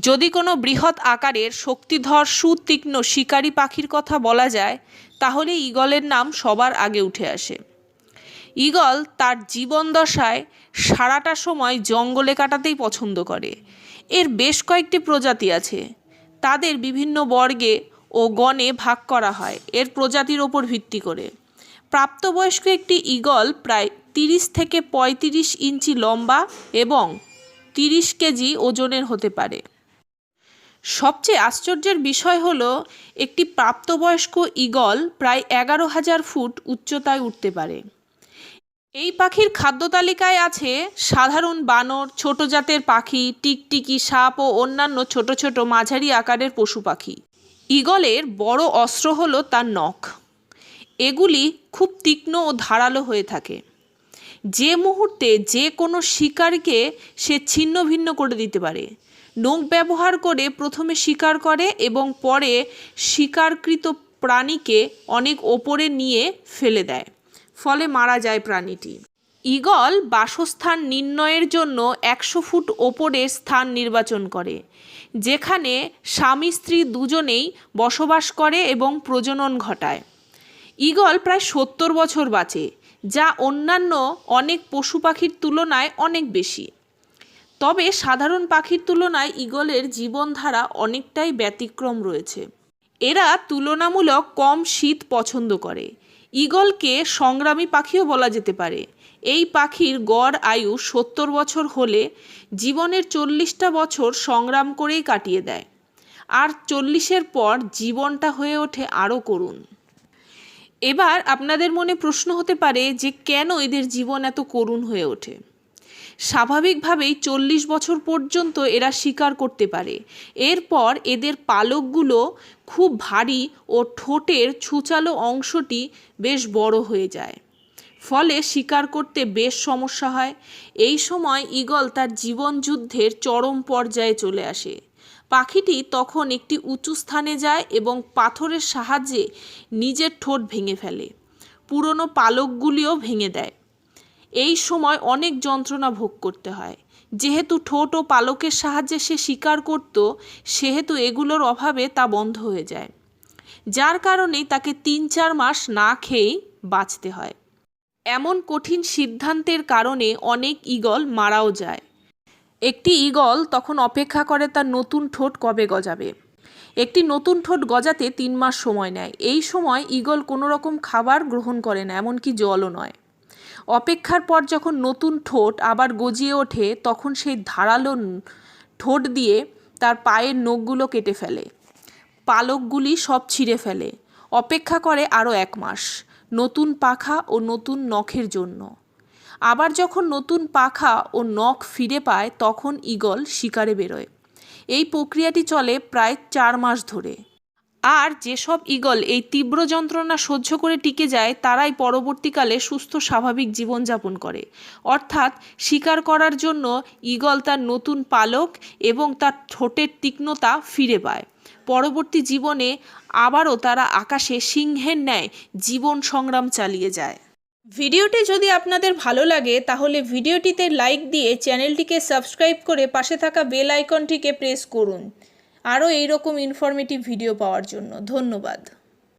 যদি কোনো বৃহৎ আকারের শক্তিধর, সুতীক্ষ্ণ, শিকারী পাখির কথা বলা যায়, তাহলে ঈগলের নাম সবার আগে উঠে আসে। ঈগল তার জীবন দশায় সারাটা সময় জঙ্গলে কাটাতেই পছন্দ করে। এর বেশ কয়েকটি প্রজাতি আছে। তাদের বিভিন্ন বর্গে ও গণে ভাগ করা হয়। এর প্রজাতির ওপর ভিত্তি করে। প্রাপ্তবয়স্ক একটি ঈগল প্রায় তিরিশ থেকে পঁয়ত্রিশ ইঞ্চি লম্বা এবং তিরিশ কেজি ওজনের হতে পারে। সবচেয়ে আশ্চর্যের বিষয় হল, একটি প্রাপ্তবয়স্ক ঈগল প্রায় এগারো হাজার ফুট উচ্চতায় উঠতে পারে। এই পাখির খাদ্য তালিকায় আছে সাধারণ বানর, ছোট জাতের পাখি, টিকটিকি সাপ ও অন্যান্য ছোট ছোট মাঝারি আকারের পশু পাখি। ঈগলের বড় অস্ত্র হলো তার নখ। এগুলি খুব তীক্ষ্ণ ও ধারালো হয়ে থাকে। যে মুহূর্তে যে কোনো শিকারকে সে ছিন্ন ভিন্ন করে দিতে পারে। নখ ব্যবহার করে প্রথমে শিকার করে এবং পরে শিকারকৃত প্রাণীকে অনেক ওপরে নিয়ে ফেলে দেয়। ফলে মারা যায় প্রাণীটি। ঈগল বাসস্থান নির্ণয়ের জন্য একশো ফুট ওপরের স্থান নির্বাচন করে, যেখানে স্বামী স্ত্রী দুজনেই বসবাস করে এবং প্রজনন ঘটায়। ঈগল প্রায় সত্তর বছর বাঁচে, যা অন্যান্য অনেক পশু পাখির তুলনায় অনেক বেশি। তবে সাধারণ পাখির তুলনায় ঈগলের জীবনধারা অনেকটাই ব্যতিক্রম রয়েছে। এরা তুলনামূলক কম শীত পছন্দ করে। ঈগলকে সংগ্রামী পাখিও বলা যেতে পারে। এই পাখির গড় আয়ু সত্তর বছর হলে জীবনের চল্লিশটা বছর সংগ্রাম করেই কাটিয়ে দেয়। আর চল্লিশের পর জীবনটা হয়ে ওঠে আরও করুণ। এবার আপনাদের মনে প্রশ্ন হতে পারে যে কেন এদের জীবন এত করুণ হয়ে ওঠে? স্বাভাবিকভাবেই চল্লিশ বছর পর্যন্ত এরা শিকার করতে পারে। এরপর এদের পালকগুলো খুব ভারী ও ঠোঁটের ছুচালো অংশটি বেশ বড় হয়ে যায়। ফলে শিকার করতে বেশ সমস্যা হয়। এই সময় ঈগল তার জীবন যুদ্ধের চরম পর্যায়ে চলে আসে। পাখিটি তখন একটি উঁচু স্থানে যায় এবং পাথরের সাহায্যে নিজের ঠোঁট ভেঙে ফেলে। পুরনো পালকগুলিও ভেঙে দেয়। এই সময় অনেক যন্ত্রণা ভোগ করতে হয়। যেহেতু ঠোঁট ও পালকের সাহায্যে সে শিকার করত, সেহেতু এগুলোর অভাবে তা বন্ধ হয়ে যায়। যার কারণেই তাকে তিন চার মাস না খেয়েই বাঁচতে হয়। এমন কঠিন সিদ্ধান্তের কারণে অনেক ঈগল মারাও যায়। একটি ঈগল তখন অপেক্ষা করে তার নতুন ঠোঁট কবে গজাবে। একটি নতুন ঠোঁট গজাতে তিন মাস সময় নেয়। এই সময় ঈগল কোনো রকম খাবার গ্রহণ করে না, এমনকি জলও নয়। অপেক্ষার পর যখন নতুন ঠোঁট আবার গজিয়ে ওঠে, তখন সেই ধারালো ঠোঁট দিয়ে তার পায়ের নখগুলো কেটে ফেলে। পালকগুলি সব ছিঁড়ে ফেলে। অপেক্ষা করে আরও এক মাস, নতুন পাখা ও নতুন নখের জন্য। আবার যখন নতুন পাখা ও নখ ফিরে পায়, তখন ঈগল শিকারে বেরোয়। এই প্রক্রিয়াটি চলে প্রায় চার মাস ধরে। আর যেসব ঈগল এই তীব্র যন্ত্রণা সহ্য করে টিকে যায়, তারাই পরবর্তীকালে সুস্থ, স্বাভাবিক জীবনযাপন করে। অর্থাৎ শিকার করার জন্য ঈগল তার নতুন পালক এবং তার ঠোঁটের তীক্ষ্ণতা ফিরে পায়। পরবর্তী জীবনে আবারও তারা আকাশে সিংহের ন্যায় জীবন সংগ্রাম চালিয়ে যায়। ভিডিওটি যদি আপনাদের ভালো লাগে, তাহলে ভিডিওটিতে লাইক দিয়ে চ্যানেলটিকে সাবস্ক্রাইব করে পাশে থাকা বেল আইকনটিকে প্রেস করুন। আরও এইরকম ইনফরমেটিভ ভিডিও পাওয়ার জন্য। ধন্যবাদ।